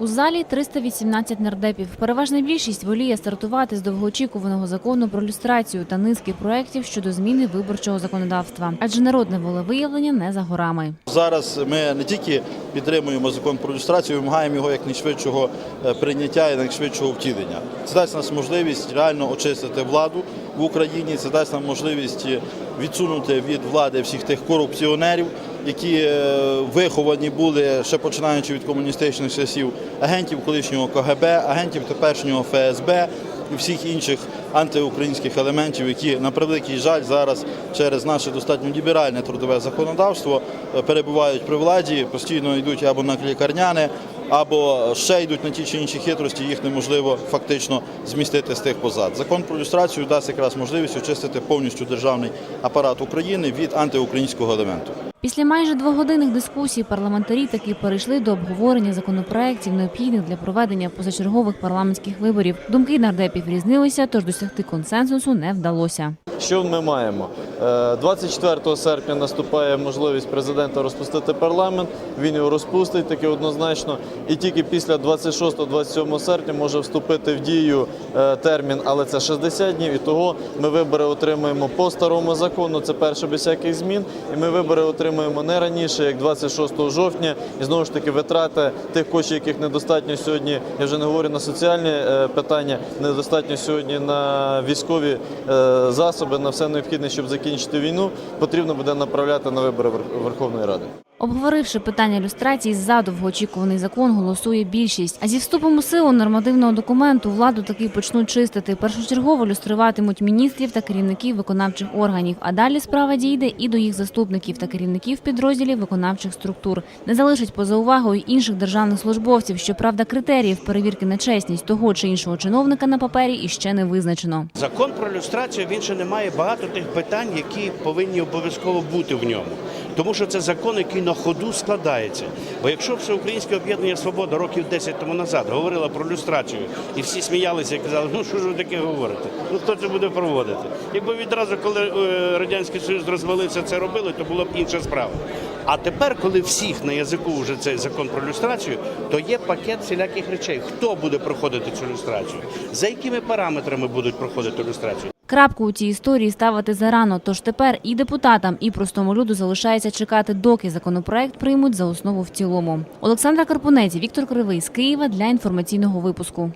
У залі 318 нардепів. Переважна більшість воліє стартувати з довгоочікуваного закону про люстрацію та низки проєктів щодо зміни виборчого законодавства. Адже народне волевиявлення не за горами. Зараз ми не тільки підтримуємо закон про люстрацію, вимагаємо його якнайшвидшого е, прийняття і якнайшвидшого втілення. Це дасть нас можливість реально очистити владу в Україні. Це дасть нам можливість відсунути від влади всіх тих корупціонерів, які е, виховані були ще починаючи від комуністичних часів, агентів колишнього КГБ, агентів теперішнього ФСБ і всіх інших антиукраїнських елементів, які на превеликий жаль зараз через наше достатньо ліберальне трудове законодавство е, перебувають при владі, постійно йдуть або на лікарняне, або ще йдуть на ті чи інші хитрості, їх неможливо фактично змістити з тих позад. Закон про люстрацію дасть якраз можливість очистити повністю державний апарат України від антиукраїнського елементу. Після майже двогодинних дискусій парламентарі таки перейшли до обговорення законопроєктів, необхідних для проведення позачергових парламентських виборів. Думки нардепів різнилися, тож досягти консенсусу не вдалося. Що ми маємо? Е, 24 серпня наступає можливість президента розпустити парламент. Він його розпустить таки однозначно. І тільки після 26-27 серпня може вступити в дію е, термін, але це 60 днів. І того ми вибори отримуємо по старому закону. Це перше без всяких змін. І ми вибори отримуємо не раніше, як 26 жовтня. І знову ж таки витрати тих коштів, яких недостатньо сьогодні. Я вже не говорю на соціальні е, питання, недостатньо сьогодні на військові е, засоби, на все необхідне, щоб закінчити війну. Потрібно буде направляти на вибори Верховної Ради. Обговоривши питання люстрації, за довгоочікуваний закон голосує більшість. А зі вступом у силу нормативного документу владу таки почнуть чистити. Першочергово люструватимуть міністрів та керівників виконавчих органів. А далі справа дійде і до їх заступників та керівників підрозділів виконавчих структур. Не залишить поза увагою інших державних службовців. Щоправда, критеріїв перевірки на чесність того чи іншого чиновника на папері іще не визначено. Закон про люстрацію він ще не має багато тих питань, які повинні обов'язково бути в ньому. Тому що це закон, який на ходу складається. Бо якщо Всеукраїнське об'єднання Свобода років 10 тому назад говорила про люстрацію, і всі сміялися і казали, ну що ж ви таке говорите? Ну хто це буде проводити? Якби відразу, коли е, Радянський Союз розвалився, це робили, то була б інша справа. А тепер, коли всіх на язику вже цей закон про люстрацію, то є пакет всіляких речей. Хто буде проходити цю люстрацію? За якими параметрами будуть проходити люстрацію? Крапку у цій історії ставити зарано. Тож тепер і депутатам, і простому люду залишається чекати, доки законопроект приймуть за основу в цілому. Олександра Карпунець, Віктор Кривий з Києва для інформаційного випуску.